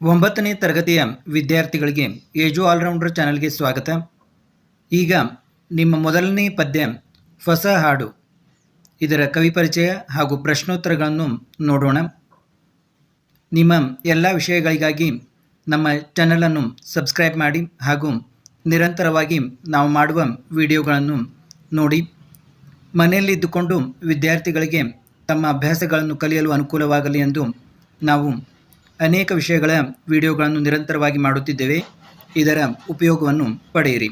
ಒಂಬತ್ತನೇ ತರಗತಿಯ ವಿದ್ಯಾರ್ಥಿಗಳಿಗೆ ಏಜು ಆಲ್ರೌಂಡರ್ ಚಾನಲ್ಗೆ ಸ್ವಾಗತ. ಈಗ ನಿಮ್ಮ ಮೊದಲನೇ ಪದ್ಯ ಹೊಸ ಹಾಡು. ಇದರ ಕವಿ ಪರಿಚಯ ಹಾಗೂ ಪ್ರಶ್ನೋತ್ತರಗಳನ್ನು ನೋಡೋಣ. ನಿಮ್ಮ ಎಲ್ಲ ವಿಷಯಗಳಿಗಾಗಿ ನಮ್ಮ ಚಾನಲನ್ನು ಸಬ್ಸ್ಕ್ರೈಬ್ ಮಾಡಿ ಹಾಗೂ ನಿರಂತರವಾಗಿ ನಾವು ಮಾಡುವ ವಿಡಿಯೋಗಳನ್ನು ನೋಡಿ. ಮನೆಯಲ್ಲಿದ್ದುಕೊಂಡು ವಿದ್ಯಾರ್ಥಿಗಳಿಗೆ ತಮ್ಮ ಅಭ್ಯಾಸಗಳನ್ನು ಕಲಿಯಲು ಅನುಕೂಲವಾಗಲಿ ಎಂದು ನಾವು ಅನೇಕ ವಿಷಯಗಳ ವಿಡಿಯೋಗಳನ್ನು ನಿರಂತರವಾಗಿ ಮಾಡುತ್ತಿದ್ದೇವೆ. ಇದರ ಉಪಯೋಗವನ್ನು ಪಡೆಯಿರಿ.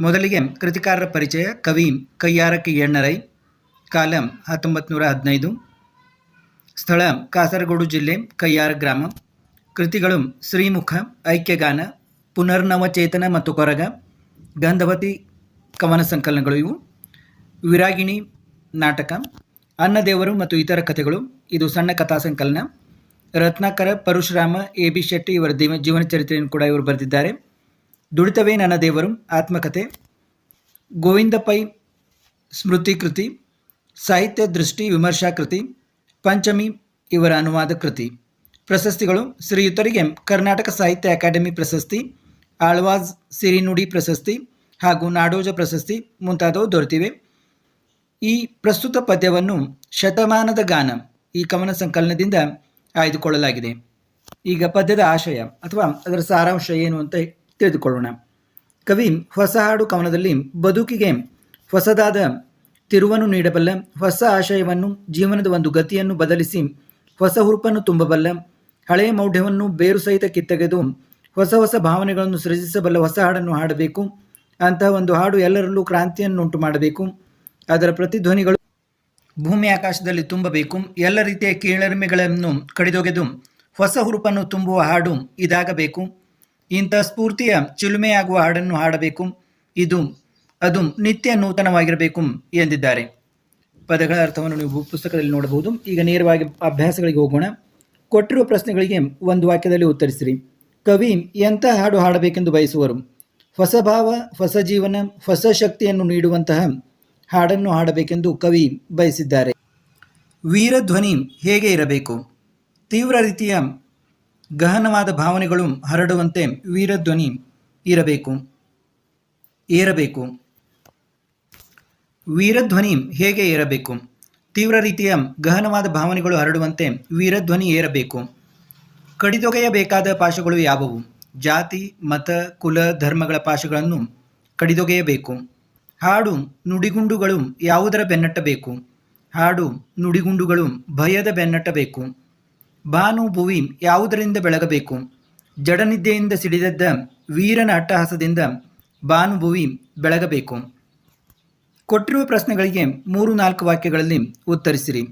ಮೊದಲಿಗೆ ಕೃತಿಕಾರರ ಪರಿಚಯ ಕವಿ ಕೈಯಾರಕ್ಕೆ ಎಣ್ಣರೈ ಕಾಲ ಹತ್ತೊಂಬತ್ತು ಹದಿನೈದು. ಸ್ಥಳ ಕಾಸರಗೋಡು ಜಿಲ್ಲೆ ಕೈಯಾರ ಗ್ರಾಮ. ಕೃತಿಗಳು ಶ್ರೀಮುಖ, ಐಕ್ಯಗಾನ, ಪುನರ್ನವಚೇತನ ಮತ್ತು ಕೊರಗ, ಗಂಧವತಿ, ಕವನ ಸಂಕಲನಗಳು ಇವು. ವಿರಾಗಿಣಿ ನಾಟಕ, ಅನ್ನದೇವರು ಮತ್ತು ಇತರ ಕಥೆಗಳು. ಇದು ಸಣ್ಣ ಕಥಾ ಸಂಕಲನ. ರತ್ನಾಕರ, ಪರಶುರಾಮ ಎ ಬಿ ಶೆಟ್ಟಿ ಇವರ ದೇವ ಜೀವನ ಚರಿತ್ರೆಯನ್ನು ಕೂಡ ಇವರು ಬರೆದಿದ್ದಾರೆ. ದುಡಿತವೇ ನನ್ನ ದೇವರು, ಆತ್ಮಕಥೆ. ಗೋವಿಂದ ಪೈ ಸ್ಮೃತಿ ಕೃತಿ. ಸಾಹಿತ್ಯ ದೃಷ್ಟಿ ವಿಮರ್ಶಾ ಕೃತಿ. ಪಂಚಮಿ ಇವರ ಅನುವಾದ ಕೃತಿ. ಪ್ರಶಸ್ತಿಗಳು ಶ್ರೀಯುತರಿಗೆ ಕರ್ನಾಟಕ ಸಾಹಿತ್ಯ ಅಕಾಡೆಮಿ ಪ್ರಶಸ್ತಿ, ಆಳ್ವಾಜ್ ಸಿರಿನುಡಿ ಪ್ರಶಸ್ತಿ ಹಾಗೂ ನಾಡೋಜ ಪ್ರಶಸ್ತಿ ಮುಂತಾದವು ದೊರೆತಿವೆ. ಈ ಪ್ರಸ್ತುತ ಪದ್ಯವನ್ನು ಶತಮಾನದ ಗಾನ, ಈ ಕವನ ಸಂಕಲನದಿಂದ ಆಯ್ದುಕೊಳ್ಳಲಾಗಿದೆ. ಈಗ ಪದ್ಯದ ಆಶಯ ಅಥವಾ ಅದರ ಸಾರಾಂಶ ಏನು ಅಂತ ತಿಳಿದುಕೊಳ್ಳೋಣ. ಕವಿ ಹೊಸ ಹಾಡು ಕವನದಲ್ಲಿ ಬದುಕಿಗೆ ಹೊಸದಾದ ತಿರುವನ್ನು ನೀಡಬಲ್ಲ, ಹೊಸ ಆಶಯವನ್ನು, ಜೀವನದ ಒಂದು ಗತಿಯನ್ನು ಬದಲಿಸಿ, ಹೊಸ ಹುರುಪನ್ನು ತುಂಬಬಲ್ಲ ಹಳೆಯ ಮೌಢ್ಯವನ್ನು ಬೇರು ಸಹಿತ ಕಿತ್ತಗೆದು, ಹೊಸ ಹೊಸ ಭಾವನೆಗಳನ್ನು ಸೃಜಿಸಬಲ್ಲ ಹೊಸ ಹಾಡನ್ನು ಹಾಡಬೇಕು. ಅಂತಹ ಒಂದು ಹಾಡು ಎಲ್ಲರಲ್ಲೂ ಕ್ರಾಂತಿಯನ್ನುಂಟು ಮಾಡಬೇಕು. ಅದರ ಪ್ರತಿಧ್ವನಿಗಳು ಭೂಮಿ ಆಕಾಶದಲ್ಲಿ ತುಂಬಬೇಕು, ಎಲ್ಲ ರೀತಿಯ ಕೀಳರಿಮೆಗಳನ್ನು ಕಡಿದೊಗೆದು, ಹೊಸ ಹುರುಪನ್ನು ತುಂಬುವ ಹಾಡು ಇದಾಗಬೇಕು. ಇಂಥ ಸ್ಫೂರ್ತಿಯ ಚಿಲುಮೆಯಾಗುವ ಹಾಡನ್ನು ಹಾಡಬೇಕು. ಇದು, ಅದು ನಿತ್ಯ ನೂತನವಾಗಿರಬೇಕು ಎಂದಿದ್ದಾರೆ. ಪದಗಳ ಅರ್ಥವನ್ನು ನೀವು ಪುಸ್ತಕದಲ್ಲಿ ನೋಡಬಹುದು. ಈಗ ನೇರವಾಗಿ ಅಭ್ಯಾಸಗಳಿಗೆ ಹೋಗೋಣ. ಕೊಟ್ಟಿರುವ ಪ್ರಶ್ನೆಗಳಿಗೆ ಒಂದು ವಾಕ್ಯದಲ್ಲಿ ಉತ್ತರಿಸಿರಿ. ಕವಿ, ಎಂಥ ಹಾಡು ಹಾಡಬೇಕೆಂದು ಬಯಸುವರು? ಹೊಸ ಭಾವ ಹೊಸ ಜೀವನ ಹೊಸ ಶಕ್ತಿಯನ್ನು ನೀಡುವಂತಹ ಹಾಡನ್ನು ಹಾಡಬೇಕೆಂದು ಕವಿ ಬಯಸಿದ್ದಾರೆ. ವೀರಧ್ವನಿ ಹೇಗೆ ಇರಬೇಕು? ತೀವ್ರ ರೀತಿಯ ಗಹನವಾದ ಭಾವನೆಗಳು ಹರಡುವಂತೆ ವೀರಧ್ವನಿ ಇರಬೇಕು. ಏರಬೇಕು. ವೀರಧ್ವನಿ ಹೇಗೆ ಏರಬೇಕು? ತೀವ್ರ ರೀತಿಯ ಗಹನವಾದ ಭಾವನೆಗಳು ಹರಡುವಂತೆ ವೀರಧ್ವನಿ ಏರಬೇಕು. ಕಡಿದೊಗೆಯಬೇಕಾದ ಪಾಶಗಳು ಯಾವುವು? ಜಾತಿ, ಮತ, ಕುಲ, ಧರ್ಮಗಳ ಪಾಶಗಳನ್ನು ಕಡಿದೊಗೆಯಬೇಕು. ಹಾಡು ನುಡಿಗುಂಡುಗಳು ಯಾವುದರ ಬೆನ್ನಟ್ಟಬೇಕು? ಹಾಡು ನುಡಿಗುಂಡುಗಳು ಭಯದ ಬೆನ್ನಟ್ಟಬೇಕು. ಬಾನು ಭುವಿ ಯಾವುದರಿಂದ ಬೆಳಗಬೇಕು? ಜಡನಿದ್ದೆಯಿಂದ ಸಿಡಿದದ್ದ ವೀರನ ಅಟ್ಟಹಾಸದಿಂದ ಭಾನುಭುವಿ ಬೆಳಗಬೇಕು. ಕೊಟ್ಟಿರುವ ಪ್ರಶ್ನೆಗಳಿಗೆ ಮೂರು ನಾಲ್ಕು ವಾಕ್ಯಗಳಲ್ಲಿ ಉತ್ತರಿಸಿರಿ.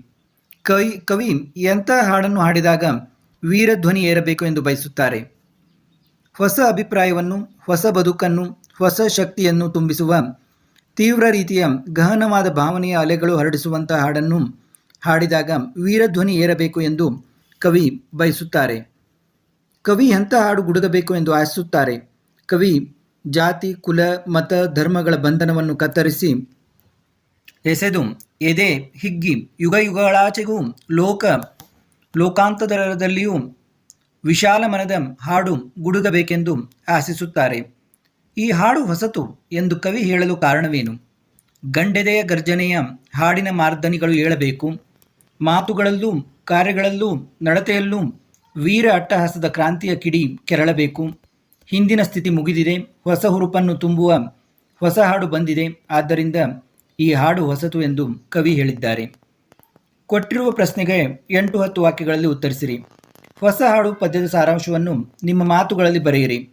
ಕವಿ ಕವಿ ಎಂಥ ಹಾಡನ್ನು ಹಾಡಿದಾಗ ವೀರಧ್ವನಿ ಏರಬೇಕು ಎಂದು ಬಯಸುತ್ತಾರೆ? ಹೊಸ ಅಭಿಪ್ರಾಯವನ್ನು, ಹೊಸ ಬದುಕನ್ನು, ಹೊಸ ಶಕ್ತಿಯನ್ನು ತುಂಬಿಸುವ ತೀವ್ರ ರೀತಿಯ ಗಹನವಾದ ಭಾವನೆಯ ಅಲೆಗಳು ಹರಡಿಸುವಂಥ ಹಾಡನ್ನು ಹಾಡಿದಾಗ ವೀರಧ್ವನಿ ಏರಬೇಕು ಎಂದು ಕವಿ ಬಯಸುತ್ತಾರೆ. ಕವಿ ಎಂಥ ಹಾಡು ಗುಡುಗಬೇಕು ಎಂದು ಆಶಿಸುತ್ತಾರೆ? ಕವಿ ಜಾತಿ, ಕುಲ, ಮತ, ಧರ್ಮಗಳ ಬಂಧನವನ್ನು ಕತ್ತರಿಸಿ, ಎಸೆದು, ಎದೆ, ಹಿಗ್ಗಿ, ಯುಗ ಯುಗಗಳಾಚೆಗೂ, ಲೋಕ, ಲೋಕಾಂತರದಲ್ಲಿಯೂ ವಿಶಾಲ ಮನದ ಹಾಡು ಗುಡುಗಬೇಕೆಂದು ಆಶಿಸುತ್ತಾರೆ. ಈ ಹಾಡು ಹೊಸತು ಎಂದು ಕವಿ ಹೇಳಲು ಕಾರಣವೇನು? ಗಂಡೆದೆಯ ಗರ್ಜನೆಯ ಹಾಡಿನ ಮಾರ್ದನಿಗಳು ಏಳಬೇಕು ಮಾತುಗಳಲ್ಲೂ, ಕಾರ್ಯಗಳಲ್ಲೂ, ನಡತೆಯಲ್ಲೂ ವೀರ ಅಟ್ಟಹಾಸದ ಕ್ರಾಂತಿಯ ಕಿಡಿ ಕೆರಳಬೇಕು. ಹಿಂದಿನ ಸ್ಥಿತಿ ಮುಗಿದಿದೆ, ಹೊಸ ಹುರುಪನ್ನು ತುಂಬುವ ಹೊಸ ಹಾಡು ಬಂದಿದೆ. ಆದ್ದರಿಂದ ಈ ಹಾಡು ಹೊಸತು ಎಂದು ಕವಿ ಹೇಳಿದ್ದಾರೆ. ಕೊಟ್ಟಿರುವ ಪ್ರಶ್ನೆಗೆ ಎಂಟು ಹತ್ತು ವಾಕ್ಯಗಳಲ್ಲಿ ಉತ್ತರಿಸಿರಿ. ಹೊಸ ಹಾಡು ಪದ್ಯದ ಸಾರಾಂಶವನ್ನು ನಿಮ್ಮ ಮಾತುಗಳಲ್ಲಿ ಬರೆಯಿರಿ.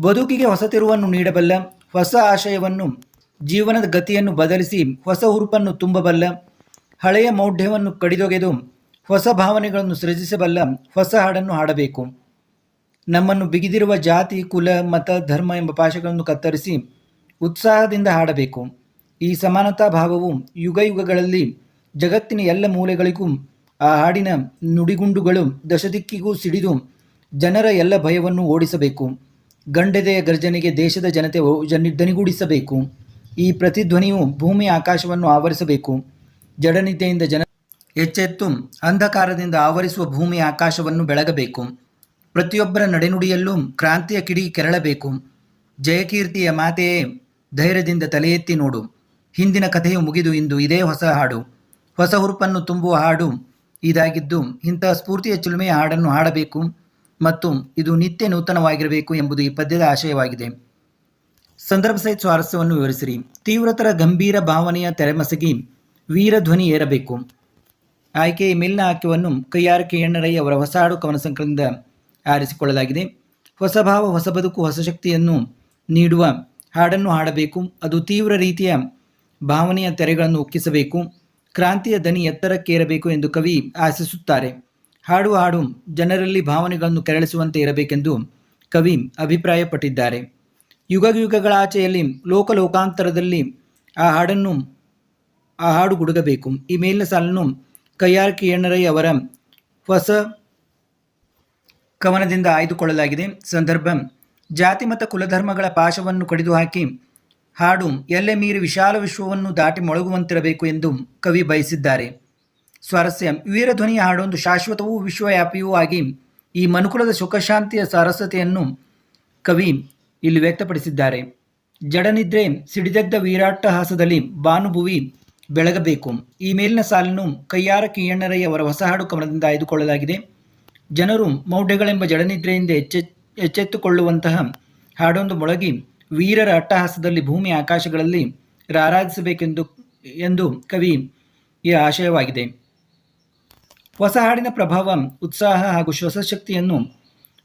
ಬದುಕಿಗೆ ಹೊಸ ತಿರುವನ್ನು ನೀಡಬಲ್ಲ, ಹೊಸ ಆಶಯವನ್ನು, ಜೀವನದ ಗತಿಯನ್ನು ಬದಲಿಸಿ ಹೊಸ ಹುರುಪನ್ನು ತುಂಬಬಲ್ಲ, ಹಳೆಯ ಮೌಢ್ಯವನ್ನು ಕಡಿದೊಗೆದು ಹೊಸ ಭಾವನೆಗಳನ್ನು ಸೃಜಿಸಬಲ್ಲ ಹೊಸ ಹಾಡನ್ನು ಹಾಡಬೇಕು. ನಮ್ಮನ್ನು ಬಿಗಿದಿರುವ ಜಾತಿ, ಕುಲ, ಮತ, ಧರ್ಮ ಎಂಬ ಪಾಶಗಳನ್ನು ಕತ್ತರಿಸಿ ಉತ್ಸಾಹದಿಂದ ಹಾಡಬೇಕು. ಈ ಸಮಾನತಾ ಭಾವವು ಯುಗ ಯುಗಗಳಲ್ಲಿ ಜಗತ್ತಿನ ಎಲ್ಲ ಮೂಲೆಗಳಿಗೂ, ಆ ಹಾಡಿನ ನುಡಿಗುಂಡುಗಳು ದಶದಿಕ್ಕಿಗೂ ಸಿಡಿದು ಜನರ ಎಲ್ಲ ಭಯವನ್ನು ಓಡಿಸಬೇಕು. ಗಂಡೆದೆಯ ಗರ್ಜನೆಗೆ ದೇಶದ ಜನತೆ ಜನಿ ದನಿಗೂಡಿಸಬೇಕು ಈ ಪ್ರತಿಧ್ವನಿಯು ಭೂಮಿ ಆಕಾಶವನ್ನು ಆವರಿಸಬೇಕು. ಜಡನಿದ್ದೆಯಿಂದ ಜನ ಎಚ್ಚೆತ್ತು ಅಂಧಕಾರದಿಂದ ಆವರಿಸುವ ಭೂಮಿ ಆಕಾಶವನ್ನು ಬೆಳಗಬೇಕು. ಪ್ರತಿಯೊಬ್ಬರ ನಡೆನುಡಿಯಲ್ಲೂ ಕ್ರಾಂತಿಯ ಕಿಡಿ ಕೆರಳಬೇಕು. ಜಯಕೀರ್ತಿಯ ಮಾತೆಯೇ ಧೈರ್ಯದಿಂದ ತಲೆ ನೋಡು. ಹಿಂದಿನ ಕಥೆಯು ಮುಗಿದು ಇಂದು ಇದೇ ಹೊಸ ಹಾಡು. ಹೊಸ ಹುರುಪನ್ನು ತುಂಬುವ ಹಾಡು ಇದಾಗಿದ್ದು ಇಂತಹ ಸ್ಫೂರ್ತಿಯ ಚಿಲುಮೆಯ ಹಾಡನ್ನು ಹಾಡಬೇಕು. ಮತ್ತು ಇದು ನಿತ್ಯ ನೂತನವಾಗಿರಬೇಕು ಎಂಬುದು ಈ ಪದ್ಯದ ಆಶಯವಾಗಿದೆ. ಸಂದರ್ಭ ಸಹಿತ ಸ್ವಾರಸ್ಯವನ್ನು ವಿವರಿಸಿರಿ. ತೀವ್ರತರ ಗಂಭೀರ ಭಾವನೆಯ ತೆರೆಮಸಗಿ ವೀರಧ್ವನಿ ಏರಬೇಕು. ಆಯ್ಕೆ ಈ ಮೇಲಿನ ಆಯ್ಕೆಯನ್ನು ಕೈಯಾರಿಕೆ ಎಣ್ಣರೈ ಅವರ ಹೊಸ ಹಾಡು ಕವನ ಸಂಕಲನದಿಂದ ಆರಿಸಿಕೊಳ್ಳಲಾಗಿದೆ. ಹೊಸ ಭಾವ, ಹೊಸ ಬದುಕು, ಹೊಸ ಶಕ್ತಿಯನ್ನು ನೀಡುವ ಹಾಡನ್ನು ಹಾಡಬೇಕು. ಅದು ತೀವ್ರ ರೀತಿಯ ಭಾವನೆಯ ತೆರೆಗಳನ್ನು ಉಕ್ಕಿಸಬೇಕು. ಕ್ರಾಂತಿಯ ದನಿ ಎತ್ತರಕ್ಕೇರಬೇಕು ಎಂದು ಕವಿ ಆಶಿಸುತ್ತಾರೆ. ಹಾಡು ಹಾಡು ಜನರಲ್ಲಿ ಭಾವನೆಗಳನ್ನು ಕೆರಳಿಸುವಂತೆ ಇರಬೇಕೆಂದು ಕವಿ ಅಭಿಪ್ರಾಯಪಟ್ಟಿದ್ದಾರೆ. ಯುಗ ಯುಗಗಳ ಆಚೆಯಲ್ಲಿ ಲೋಕ ಲೋಕಾಂತರದಲ್ಲಿ ಆ ಹಾಡನ್ನು, ಆ ಹಾಡು ಗುಡುಗಬೇಕು. ಈ ಮೇಲಿನ ಸಾಲನ್ನು ಕೈಯಾರ್ ಕಿಯಣ್ಣರೈ ಅವರ ಹೊಸ ಕವನದಿಂದ ಆಯ್ದುಕೊಳ್ಳಲಾಗಿದೆ. ಸಂದರ್ಭ, ಜಾತಿ ಮತ ಕುಲಧರ್ಮಗಳ ಪಾಶವನ್ನು ಕಡಿದು ಹಾಕಿ ಹಾಡು ಎಲ್ಲೆ ಮೀರಿ ವಿಶಾಲ ವಿಶ್ವವನ್ನು ದಾಟಿ ಮೊಳಗುವಂತಿರಬೇಕು ಎಂದು ಕವಿ ಬಯಸಿದ್ದಾರೆ. ಸ್ವಾರಸ್ಯ. ವೀರಧ್ವನಿಯ ಹಾಡೊಂದು ಶಾಶ್ವತವೂ ವಿಶ್ವವ್ಯಾಪಿಯೂ ಆಗಿ ಈ ಮನುಕುಲದ ಸುಖಶಾಂತಿಯ ಸ್ವಾರಸ್ಯತೆಯನ್ನು ಕವಿ ಇಲ್ಲಿ ವ್ಯಕ್ತಪಡಿಸಿದ್ದಾರೆ. ಜಡನಿದ್ರೆ ಸಿಡಿದಗ್ಧ ವೀರಾಟ್ಟಹಾಸದಲ್ಲಿ ಭಾನುಭುವಿ ಬೆಳಗಬೇಕು. ಈ ಮೇಲಿನ ಸಾಲನ್ನು ಕೈಯಾರ ಕಿಯಣ್ಣರೈ ಅವರ ಹೊಸ ಹಾಡು ಕಮಲದಿಂದ ಆಯ್ದುಕೊಳ್ಳಲಾಗಿದೆ. ಜನರು ಮೌಢ್ಯಗಳೆಂಬ ಜಡನಿದ್ರೆಯಿಂದ ಎಚ್ಚೆ, ಎಚ್ಚೆತ್ತುಕೊಳ್ಳುವಂತಹ ಹಾಡೊಂದು ಮೊಳಗಿ ವೀರರ ಅಟ್ಟಹಾಸದಲ್ಲಿ ಭೂಮಿ ಆಕಾಶಗಳಲ್ಲಿ ರಾರಾಧಿಸಬೇಕೆಂದು ಎಂದು ಕವಿ ಈ ಆಶಯವಾಗಿದೆ. ಹೊಸ ಹಾಡಿನ ಪ್ರಭಾವ, ಉತ್ಸಾಹ ಹಾಗೂ ಶ್ವಾಸಶಕ್ತಿಯನ್ನು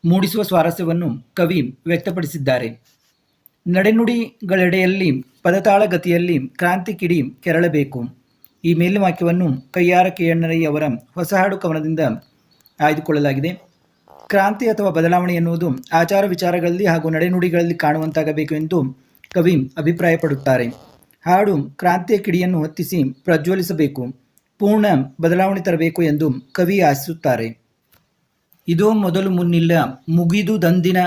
ಮೂಡಿಸುವ ಸ್ವಾರಸ್ಯವನ್ನು ಕವಿ ವ್ಯಕ್ತಪಡಿಸಿದ್ದಾರೆ. ನಡೆನುಡಿಗಳೆಡೆಯಲ್ಲಿ, ಪದತಾಳಗತಿಯಲ್ಲಿ ಕ್ರಾಂತಿ ಕಿಡಿ ಕೆರಳಬೇಕು. ಈ ಮೇಲಿನ ವಾಕ್ಯವನ್ನು ಕೈಯಾರ ಅವರ ಹೊಸ ಹಾಡು ಕವನದಿಂದ ಆಯ್ದುಕೊಳ್ಳಲಾಗಿದೆ. ಕ್ರಾಂತಿ ಅಥವಾ ಬದಲಾವಣೆ ಎನ್ನುವುದು ಆಚಾರ ವಿಚಾರಗಳಲ್ಲಿ ಹಾಗೂ ನಡೆನುಡಿಗಳಲ್ಲಿ ಕಾಣುವಂತಾಗಬೇಕು ಎಂದು ಕವಿ ಅಭಿಪ್ರಾಯಪಡುತ್ತಾರೆ. ಹಾಡು ಕ್ರಾಂತಿಯ ಕಿಡಿಯನ್ನು ಹೊತ್ತಿಸಿ ಪ್ರಜ್ವಲಿಸಬೇಕು. ಪೂರ್ಣ ಬದಲಾವಣೆ ತರಬೇಕು ಎಂದು ಕವಿ ಆಶಿಸುತ್ತಾರೆ. ಇದೋ ಮೊದಲು ಮುನ್ನಿಲ್ಲ, ಮುಗಿದು ದಂದಿನ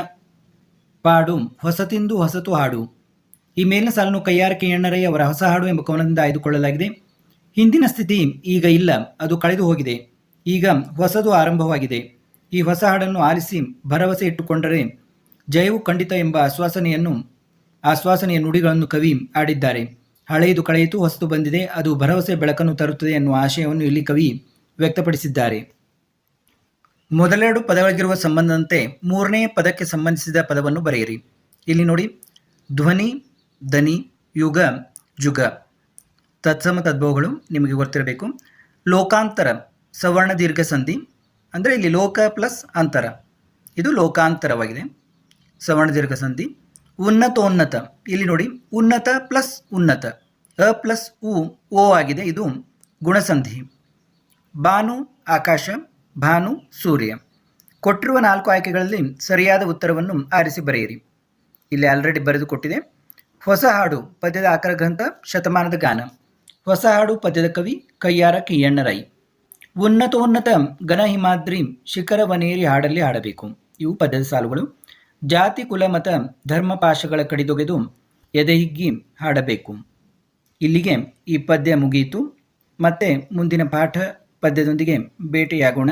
ಪಾಡು, ಹೊಸತಿಂದು ಹೊಸತು ಹಾಡು. ಈ ಮೇಲಿನ ಸಾಲನ್ನು ಕೈಯಾರಿಕೆ ಎಣ್ಣರೆಯ ಅವರ ಹೊಸ ಹಾಡು ಎಂಬ ಕವನದಿಂದ ಆಯ್ದುಕೊಳ್ಳಲಾಗಿದೆ. ಹಿಂದಿನ ಸ್ಥಿತಿ ಈಗ ಇಲ್ಲ, ಅದು ಕಳೆದು ಹೋಗಿದೆ. ಈಗ ಹೊಸದು ಆರಂಭವಾಗಿದೆ. ಈ ಹೊಸ ಹಾಡನ್ನು ಆಲಿಸಿ ಭರವಸೆ ಇಟ್ಟುಕೊಂಡರೆ ಜಯವು ಖಂಡಿತ ಎಂಬ ಆಶ್ವಾಸನೆಯನ್ನು, ಆಶ್ವಾಸನೆಯ ನುಡಿಗಳನ್ನು ಕವಿ ಆಡಿದ್ದಾರೆ ಹಳೆಯದು ಕಳೆಯಿತು, ಹೊಸತು ಬಂದಿದೆ. ಅದು ಭರವಸೆ, ಬೆಳಕನ್ನು ತರುತ್ತದೆ ಎನ್ನುವ ಆಶಯವನ್ನು ಇಲ್ಲಿ ಕವಿ ವ್ಯಕ್ತಪಡಿಸಿದ್ದಾರೆ. ಮೊದಲೆರಡು ಪದಗಳಿಗಿರುವ ಸಂಬಂಧದಂತೆ ಮೂರನೇ ಪದಕ್ಕೆ ಸಂಬಂಧಿಸಿದ ಪದವನ್ನು ಬರೆಯಿರಿ. ಇಲ್ಲಿ ನೋಡಿ, ಧ್ವನಿ ದನಿ ಯುಗ, ಜುಗ. ತತ್ಸಮ ತದ್ಭವಗಳು ನಿಮಗೆ ಗೊತ್ತಿರಬೇಕು. ಲೋಕಾಂತರ, ಸವರ್ಣ ದೀರ್ಘ ಸಂಧಿ, ಅಂದರೆ ಇಲ್ಲಿ ಲೋಕ ಪ್ಲಸ್ ಅಂತರ. ಇದು ಲೋಕಾಂತರವಾಗಿದೆ. ಸವರ್ಣ ದೀರ್ಘ ಸಂಧಿ ಉನ್ನತೋನ್ನತ ಇಲ್ಲಿ ನೋಡಿ, ಉನ್ನತ ಪ್ಲಸ್ ಉನ್ನತ. ಅ ಪ್ಲಸ್ ಉ, ಓ ಆಗಿದೆ, ಇದು ಗುಣಸಂಧಿ. ಬಾನು ಆಕಾಶ, ಭಾನು, ಸೂರ್ಯ. ಕೊಟ್ಟಿರುವ ನಾಲ್ಕು ಆಯ್ಕೆಗಳಲ್ಲಿ ಸರಿಯಾದ ಉತ್ತರವನ್ನು ಆರಿಸಿ ಬರೆಯಿರಿ. ಇಲ್ಲಿ ಆಲ್ರೆಡಿ ಬರೆದು ಕೊಟ್ಟಿದೆ. ಹೊಸ ಹಾಡು, ಪದ್ಯದ ಆಕರ ಗ್ರಂಥ, ಶತಮಾನದ ಗಾನ. ಹೊಸ ಹಾಡು, ಪದ್ಯದ ಕವಿ, ಕೈಯಾರ ಕಿಯಣ್ಣರಾಯಿ ಉನ್ನತೋನ್ನತ ಘನ ಹಿಮಾದ್ರಿ ಶಿಖರವನೇರಿ ಹಾಡಲ್ಲಿ ಹಾಡಬೇಕು. ಇವು ಪದ್ಯದ ಸಾಲುಗಳು. ಜಾತಿ, ಕುಲ, ಮತ, ಧರ್ಮ, ಪಾಶಗಳ ಕಡಿದೊಗೆದು ಎದೆಹಿಗ್ಗಿ ಹಾಡಬೇಕು. ಇಲ್ಲಿಗೆ ಈ ಪದ್ಯ ಮುಗಿಯಿತು. ಮತ್ತೆ ಮುಂದಿನ ಪಾಠ ಪದ್ಯದೊಂದಿಗೆ ಭೇಟಿಯಾಗೋಣ.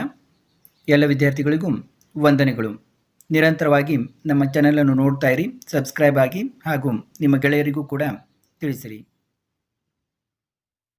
ಎಲ್ಲ ವಿದ್ಯಾರ್ಥಿಗಳಿಗೂ ವಂದನೆಗಳು. ನಿರಂತರವಾಗಿ ನಮ್ಮ ಚಾನಲನ್ನು ನೋಡ್ತಾ ಇರಿ ಸಬ್ಸ್ಕ್ರೈಬ್ ಆಗಿ ಹಾಗೂ ನಿಮ್ಮ ಗೆಳೆಯರಿಗೂ ಕೂಡ ತಿಳಿಸಿರಿ.